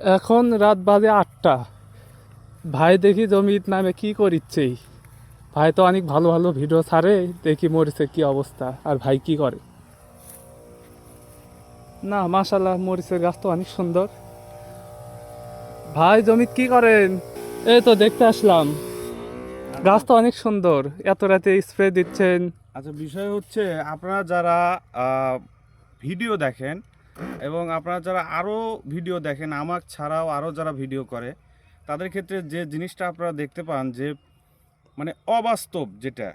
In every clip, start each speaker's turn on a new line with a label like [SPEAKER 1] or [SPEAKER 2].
[SPEAKER 1] এখন রাত বাজে আটটা। ভাই দেখি জমির নামে কি করিচ্ছে। ভাই তো অনেক ভালো ভালো ভিডিও ছাড়ে, দেখি মরিচের কি অবস্থা, আর ভাই কি করে? না মাশাল্লাহ মরিচের গাছ তো অনেক সুন্দর। ভাই জমিত কি করেন? এই তো দেখতে আসলাম। গাছ তো অনেক সুন্দর, এত রাতে স্প্রে দিচ্ছেন।
[SPEAKER 2] আচ্ছা বিষয় হচ্ছে, আপনারা যারা ভিডিও দেখেন এবং আপনারা যারা আরও ভিডিও দেখেন আমার ছাড়াও আরও যারা ভিডিও করে, তাদের ক্ষেত্রে যে জিনিসটা আপনারা দেখতে পান যে মানে অবাস্তব যেটা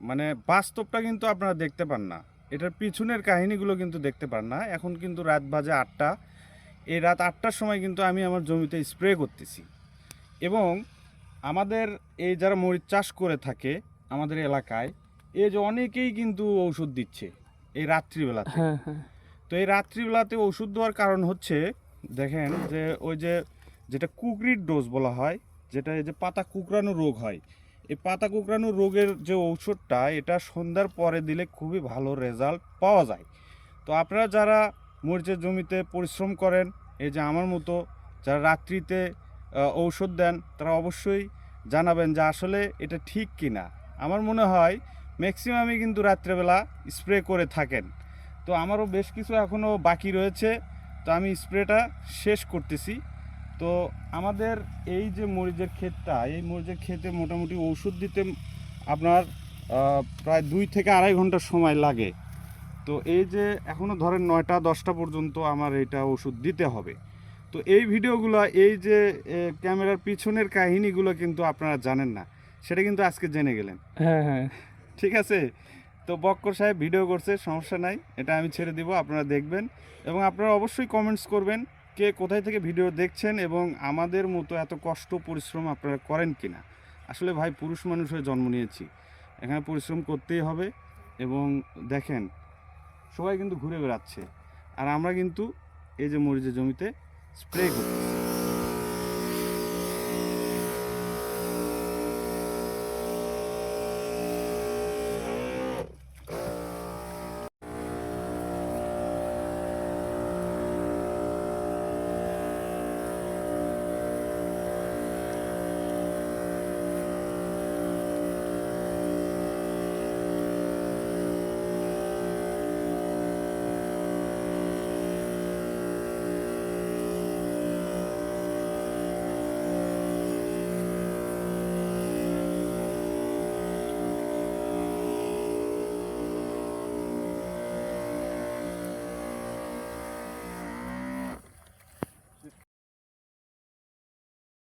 [SPEAKER 2] মানে বাস্তবটা কিন্তু আপনারা দেখতে পান না। এটার পিছনের কাহিনীগুলো কিন্তু দেখতে পান না। এখন কিন্তু রাত বাজে আটটা। এই রাত আটটার সময় কিন্তু আমি আমার জমিতে স্প্রে করতেছি। এবং আমাদের এই যারা মরিচ চাষ করে থাকে আমাদের এলাকায়, এই যে অনেকেই কিন্তু ঔষধ দিচ্ছে এই রাত্রিবেলাতে।
[SPEAKER 1] হ্যাঁ হ্যাঁ।
[SPEAKER 2] তো এই রাত্রিবেলাতে ওষুধ দেওয়ার কারণ হচ্ছে, দেখেন যে ওই যে যেটা কুকরির ডোজ বলা হয়, যেটা এই যে পাতা কুকরানো রোগ হয়, এই পাতা কুকরানো রোগের যে ঔষধটা, এটা সন্ধ্যার পরে দিলে খুবই ভালো রেজাল্ট পাওয়া যায়। তো আপনারা যারা মরিচের জমিতে পরিশ্রম করেন, এই যে আমার মতো যারা রাত্রিতে ঔষধ দেন, তারা অবশ্যই জানাবেন যে আসলে এটা ঠিক কি না আমার মনে হয় ম্যাক্সিমামই কিন্তু রাত্রেবেলা স্প্রে করে থাকেন। তো আমারও বেশ কিছু এখনও বাকি রয়েছে। তো আমি স্প্রেটা শেষ করতেছি। তো আমাদের এই যে মরিচের ক্ষেতটা এই মরিচের ক্ষেতে মোটামুটি ওষুধ দিতে আপনার প্রায় দুই থেকে আড়াই ঘণ্টা সময় লাগে। তো এই যে এখনও ধরেন নয়টা দশটা পর্যন্ত আমার এটা ওষুধ দিতে হবে। তো এই ভিডিওগুলো এই যে ক্যামেরার পিছনের কাহিনীগুলো কিন্তু আপনারা জানেন না। সেটা কিন্তু আজকে জেনে গেলেন।
[SPEAKER 1] হ্যাঁ হ্যাঁ।
[SPEAKER 2] ঠিক আছে? তো বক্কর সাহেব ভিডিও করছে, সমস্যা নাই, এটা আমি ছেড়ে দিব, আপনারা দেখবেন। এবং আপনারা অবশ্যই কমেন্টস করবেন কে কোথায় থেকে ভিডিও দেখছেন এবং আমাদের মতো এত কষ্ট পরিশ্রম আপনারা করেন কি না আসলে ভাই, পুরুষ মানুষ হয়ে জন্ম নিয়েছি, এখানে পরিশ্রম করতেই হবে এবং দেখেন, সবাই কিন্তু ঘুরে বেড়াচ্ছে। আর আমরা কিন্তু এই যে মরিচের জমিতে স্প্রে করতেছি।